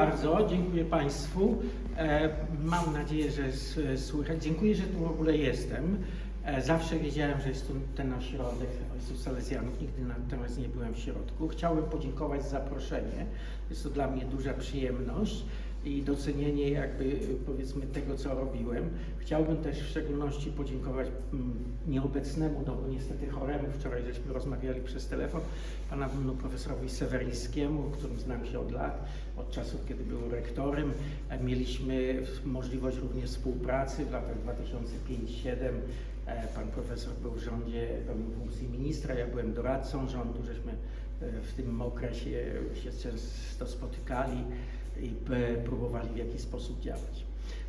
Bardzo, dziękuję Państwu. E, mam nadzieję, że słychać. Dziękuję, że tu w ogóle jestem. E, zawsze wiedziałem, że jest tu ten ośrodek Ojców Salezjanów, nigdy natomiast nie byłem w środku. Chciałbym podziękować za zaproszenie. Jest to dla mnie duża przyjemność i docenienie jakby powiedzmy tego, co robiłem. Chciałbym też w szczególności podziękować mm, nieobecnemu, no bo niestety choremu, wczoraj żeśmy rozmawiali przez telefon, pana no, profesorowi Seweryńskiemu, którym znam się od lat, od czasów, kiedy był rektorem. E, Mieliśmy możliwość również współpracy w latach 2005-2007. E, Pan profesor był w rządzie, pełnił funkcję ministra, ja byłem doradcą rządu, żeśmy e, w tym okresie się często spotykali i p- próbowali w jakiś sposób działać.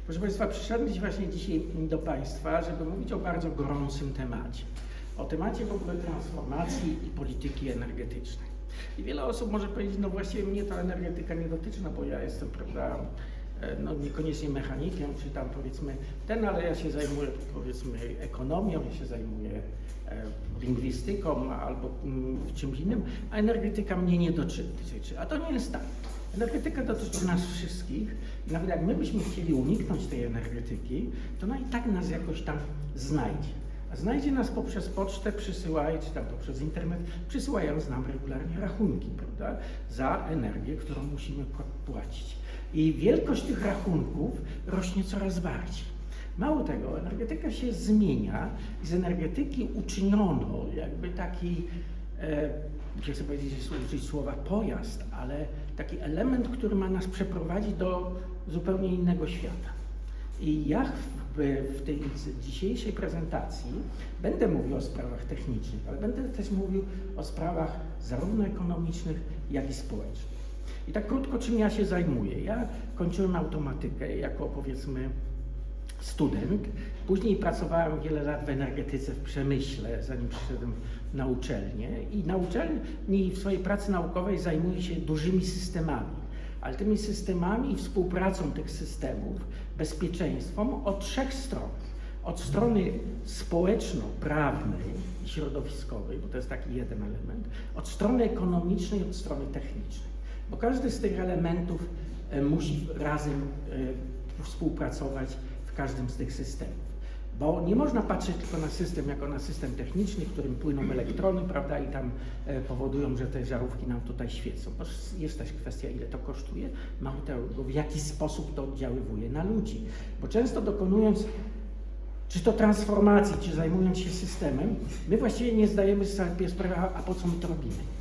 Proszę Państwa, przyszedłem właśnie dzisiaj do Państwa, żeby mówić o bardzo gorącym temacie. O temacie w ogóle transformacji i polityki energetycznej. I wiele osób może powiedzieć, no właściwie mnie ta energetyka nie dotyczy, no bo ja jestem, prawda, e, no niekoniecznie mechanikiem, czy tam powiedzmy ten, ale ja się zajmuję powiedzmy ekonomią, ja się zajmuję e, lingwistyką albo mm, czymś innym, a energetyka mnie nie dotyczy. A to nie jest tak. Energetyka dotyczy nas wszystkich. Nawet jak my byśmy chcieli uniknąć tej energetyki, to ona i tak nas jakoś tam znajdzie. A znajdzie nas poprzez pocztę, przysyłając, czy tam poprzez internet, przysyłając nam regularnie rachunki, prawda, za energię, którą musimy pła- płacić. I wielkość tych rachunków rośnie coraz bardziej. Mało tego, energetyka się zmienia z energetyki uczyniono jakby taki, nie chcę powiedzieć, użyć słowa pojazd, ale taki element, który ma nas przeprowadzić do zupełnie innego świata. I ja w tej dzisiejszej prezentacji będę mówił o sprawach technicznych, ale będę też mówił o sprawach zarówno ekonomicznych, jak i społecznych. I tak krótko, czym ja się zajmuję. Ja kończyłem automatykę jako powiedzmy student. Później pracowałem wiele lat w energetyce, w przemyśle, zanim przyszedłem na uczelnię. I na uczelni w swojej pracy naukowej zajmuję się dużymi systemami. Ale tymi systemami i współpracą tych systemów, bezpieczeństwem od trzech stron. Od strony społeczno-prawnej i środowiskowej, bo to jest taki jeden element, od strony ekonomicznej, od strony technicznej. Bo każdy z tych elementów e, musi razem e, współpracować w każdym z tych systemów. Bo nie można patrzeć tylko na system jako na system techniczny, którym płyną elektrony, prawda, i tam e, powodują, że te żarówki nam tutaj świecą. Bo jest też kwestia, ile to kosztuje, mało tego, w jaki sposób to oddziaływuje na ludzi. Bo często dokonując czy to transformacji, czy zajmując się systemem, my właściwie nie zdajemy sobie sprawy, a po co my to robimy.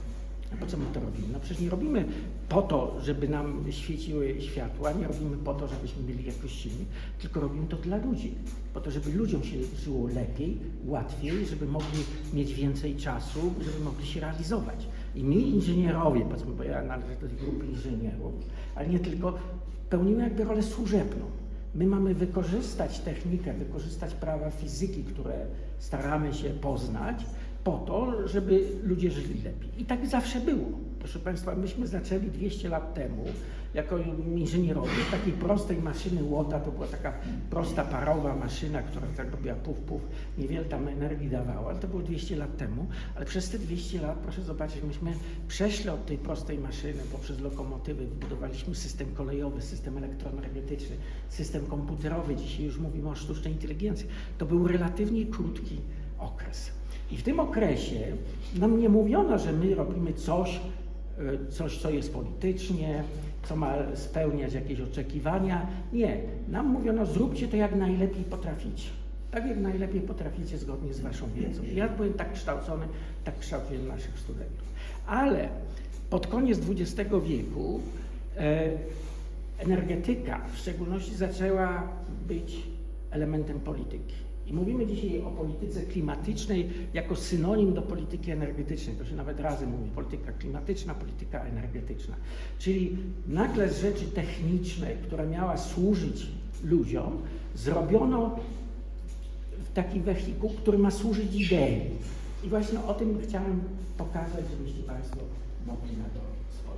Po co my to robimy? No przecież nie robimy po to, żeby nam świeciły światła, nie robimy po to, żebyśmy byli jakoś silni, tylko robimy to dla ludzi. Po to, żeby ludziom się żyło lepiej, łatwiej, żeby mogli mieć więcej czasu, żeby mogli się realizować. I my inżynierowie, powiedzmy, bo ja należę do tej grupy inżynierów, ale nie tylko, pełnimy jakby rolę służebną. My mamy wykorzystać technikę, wykorzystać prawa fizyki, które staramy się poznać, po to, żeby ludzie żyli lepiej. I tak zawsze było. Proszę Państwa, myśmy zaczęli 200 lat temu jako inżynierowie takiej prostej maszyny łota, to była taka prosta parowa maszyna, która tak robiła puf, puf, niewiele tam energii dawała, to było 200 lat temu, ale przez te 200 lat, proszę zobaczyć, myśmy przeszli od tej prostej maszyny poprzez lokomotywy, wybudowaliśmy system kolejowy, system elektroenergetyczny, system komputerowy, dzisiaj już mówimy o sztucznej inteligencji. To był relatywnie krótki okres. I w tym okresie nam nie mówiono, że my robimy coś, e, coś, co jest politycznie, co ma spełniać jakieś oczekiwania. Nie. Nam mówiono, zróbcie to jak najlepiej potraficie. Tak jak najlepiej potraficie zgodnie z waszą wiedzą. Ja byłem tak kształcony, tak kształciłem naszych studentów. Ale pod koniec XX wieku e, energetyka w szczególności zaczęła być elementem polityki. I mówimy dzisiaj o polityce klimatycznej jako synonim do polityki energetycznej. To się nawet razem mówi, polityka klimatyczna, polityka energetyczna. Czyli nagle z rzeczy technicznej, która miała służyć ludziom, zrobiono taki wehikuł, który ma służyć idei. I właśnie o tym chciałem pokazać, żebyście Państwo mogli na to spojrzeć.